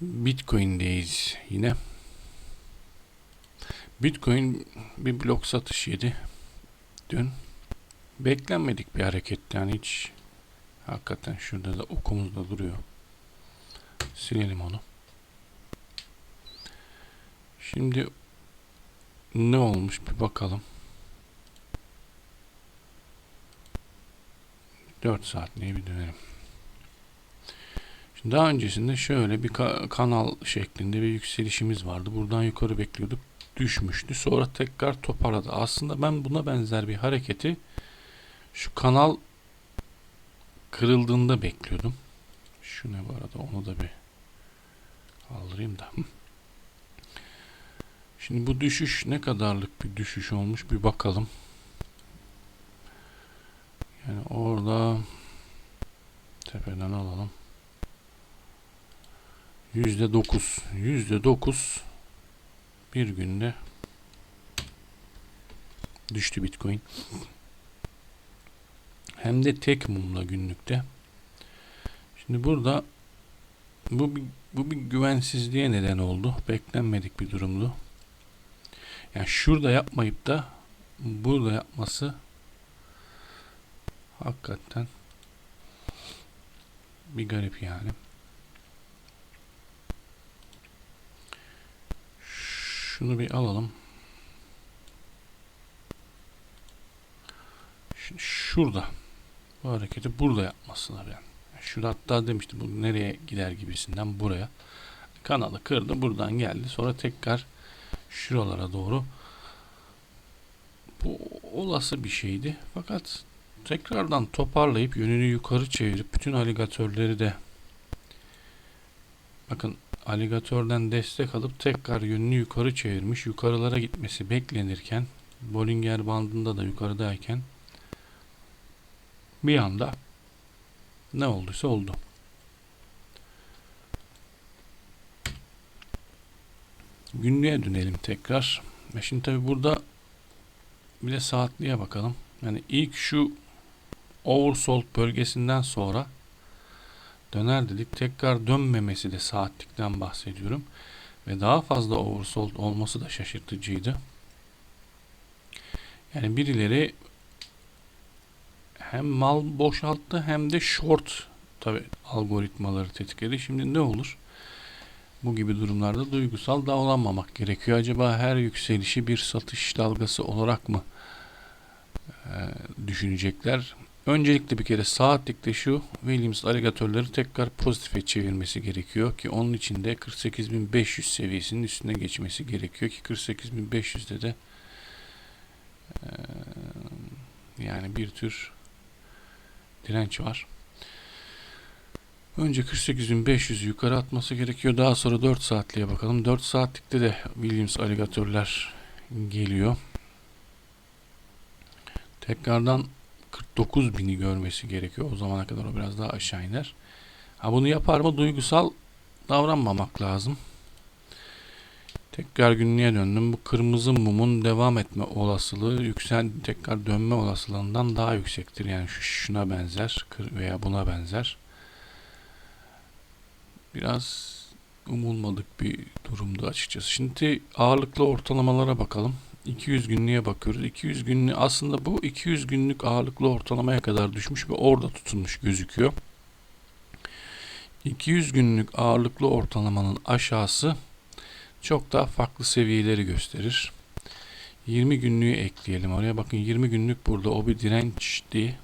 Bitcoin'deyiz yine. Bitcoin bir blok satış yedi dün. Beklenmedik bir hareket yani hiç hakikaten şurada da okumuzda duruyor. Silelim onu. Şimdi ne olmuş bir bakalım. 4 saatliğe bir dönelim. Daha öncesinde şöyle bir ka- kanal şeklinde bir yükselişimiz vardı. Buradan yukarı bekliyorduk. Düşmüştü. Sonra tekrar toparladı. Aslında ben buna benzer bir hareketi şu kanal kırıldığında bekliyordum. Şu ne bu arada onu da bir kaldırayım da. Şimdi bu düşüş ne kadarlık bir düşüş olmuş bir bakalım. Yani orada tepeden alalım. Yüzde dokuz. Yüzde dokuz bir günde düştü Bitcoin. Hem de tek mumla günlükte. Şimdi burada bu bir, bu bir güvensizliğe neden oldu. Beklenmedik bir durumdu. Yani şurada yapmayıp da burada yapması hakikaten bir garip yani. Şunu bir alalım. Şimdi şurada bu hareketi burada yapmasınlar yani. Şurada hatta demiştim bu nereye gider gibisinden buraya. Kanalı kırdı buradan geldi. Sonra tekrar şuralara doğru bu olası bir şeydi. Fakat tekrardan toparlayıp yönünü yukarı çevirip bütün aligatörleri de bakın aligatörden destek alıp tekrar yönünü yukarı çevirmiş. Yukarılara gitmesi beklenirken Bollinger bandında da yukarıdayken bir anda ne olduysa oldu. Günlüğe dönelim tekrar. Ve şimdi tabi burada bir de saatliğe bakalım. Yani ilk şu oversold bölgesinden sonra döner dedik. Tekrar dönmemesi de saatlikten bahsediyorum. Ve daha fazla oversold olması da şaşırtıcıydı. Yani birileri hem mal boşalttı hem de short tabi algoritmaları tetikledi. Şimdi ne olur? Bu gibi durumlarda duygusal davranmamak gerekiyor. Acaba her yükselişi bir satış dalgası olarak mı e, düşünecekler? Öncelikle bir kere saatlikte şu Williams aligatörleri tekrar pozitife çevirmesi gerekiyor ki onun için de 48.500 seviyesinin üstüne geçmesi gerekiyor ki 48.500'de de e, yani bir tür direnç var. Önce 48.500 yukarı atması gerekiyor. Daha sonra 4 saatliğe bakalım. 4 saatlikte de Williams aligatörler geliyor. Tekrardan 49 bini görmesi gerekiyor. O zamana kadar o biraz daha aşağı iner. Ha bunu yapar mı? Duygusal davranmamak lazım. Tekrar günlüğe döndüm. Bu kırmızı mumun devam etme olasılığı yüksel tekrar dönme olasılığından daha yüksektir. Yani şu şuna benzer veya buna benzer. Biraz umulmadık bir durumdu açıkçası. Şimdi ağırlıklı ortalamalara bakalım. 200 günlüğe bakıyoruz. 200 günlüğü aslında bu 200 günlük ağırlıklı ortalamaya kadar düşmüş ve orada tutulmuş gözüküyor. 200 günlük ağırlıklı ortalamanın aşağısı çok daha farklı seviyeleri gösterir. 20 günlüğü ekleyelim oraya. Bakın 20 günlük burada o bir dirençti.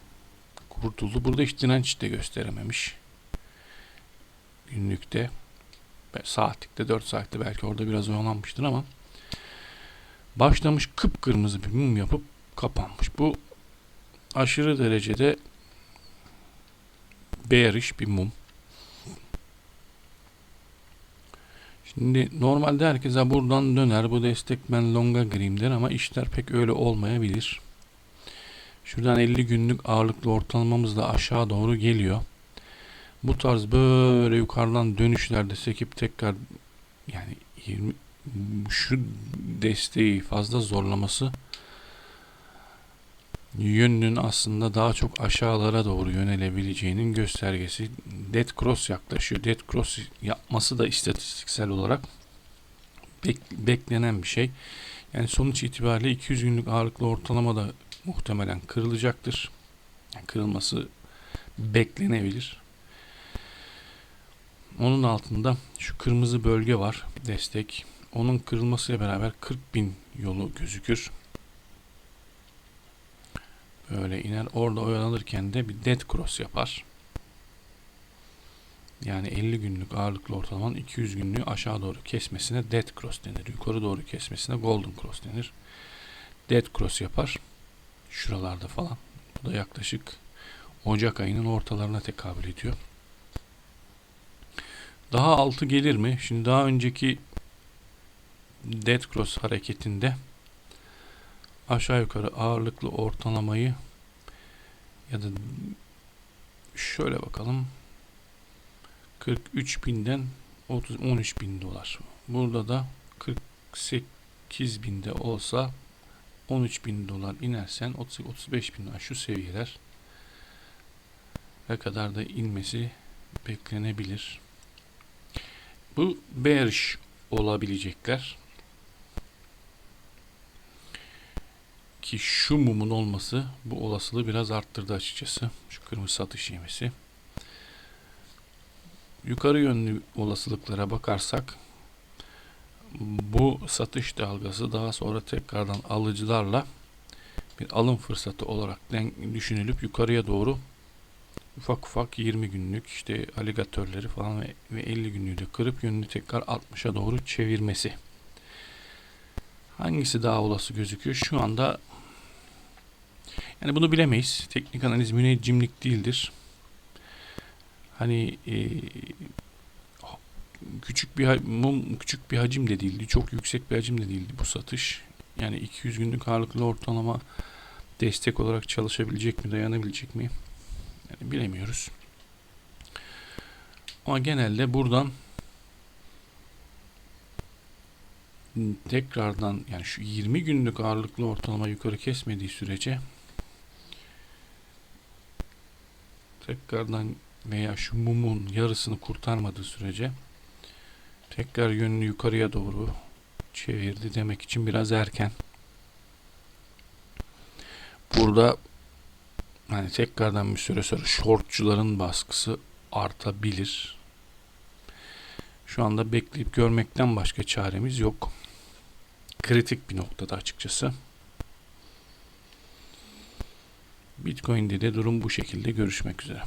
Kurtuldu. Burada hiç direnç de gösterememiş. Günlükte saatlikte 4 saatte belki orada biraz oyalanmıştır ama başlamış kıpkırmızı bir mum yapıp kapanmış. Bu aşırı derecede bearish bir mum. Şimdi normalde herkese buradan döner. Bu destek ben longa gireyim der ama işler pek öyle olmayabilir. Şuradan 50 günlük ağırlıklı ortalamamız da aşağı doğru geliyor. Bu tarz böyle yukarıdan dönüşlerde sekip tekrar yani 20 şu desteği fazla zorlaması yönünün aslında daha çok aşağılara doğru yönelebileceğinin göstergesi. Dead cross yaklaşıyor. Dead cross yapması da istatistiksel olarak bek- beklenen bir şey. Yani sonuç itibariyle 200 günlük ağırlıklı ortalama da muhtemelen kırılacaktır. Kırılması beklenebilir. Onun altında şu kırmızı bölge var. Destek. Onun kırılmasıyla beraber 40 bin yolu gözükür. Böyle iner. Orada oyalanırken de bir dead cross yapar. Yani 50 günlük ağırlıklı ortalamanın 200 günlüğü aşağı doğru kesmesine dead cross denir. Yukarı doğru kesmesine golden cross denir. Dead cross yapar. Şuralarda falan. Bu da yaklaşık Ocak ayının ortalarına tekabül ediyor. Daha altı gelir mi? Şimdi daha önceki Dead Cross hareketinde aşağı yukarı ağırlıklı ortalamayı ya da şöyle bakalım 43 binden 30, 13 bin dolar. Burada da 48 binde olsa 13 bin dolar inersen 30, 35 bin şu seviyeler ne kadar da inmesi beklenebilir. Bu bearish olabilecekler. Ki şu mumun olması bu olasılığı biraz arttırdı açıkçası. Şu kırmızı satış yemesi. Yukarı yönlü olasılıklara bakarsak bu satış dalgası daha sonra tekrardan alıcılarla bir alım fırsatı olarak düşünülüp yukarıya doğru ufak ufak 20 günlük işte aligatörleri falan ve 50 günlüğü de kırıp yönünü tekrar 60'a doğru çevirmesi. Hangisi daha olası gözüküyor? Şu anda yani bunu bilemeyiz. Teknik analiz müneccimlik değildir. Hani e, küçük bir mum küçük bir hacim de değildi. Çok yüksek bir hacim de değildi bu satış. Yani 200 günlük ağırlıklı ortalama destek olarak çalışabilecek mi, dayanabilecek mi? Yani bilemiyoruz. Ama genelde buradan tekrardan yani şu 20 günlük ağırlıklı ortalama yukarı kesmediği sürece tekrardan veya şu mumun yarısını kurtarmadığı sürece tekrar yönünü yukarıya doğru çevirdi demek için biraz erken. Burada hani tekrardan bir süre sonra shortçuların baskısı artabilir. Şu anda bekleyip görmekten başka çaremiz yok. Kritik bir noktada açıkçası. Bitcoin'de de durum bu şekilde görüşmek üzere.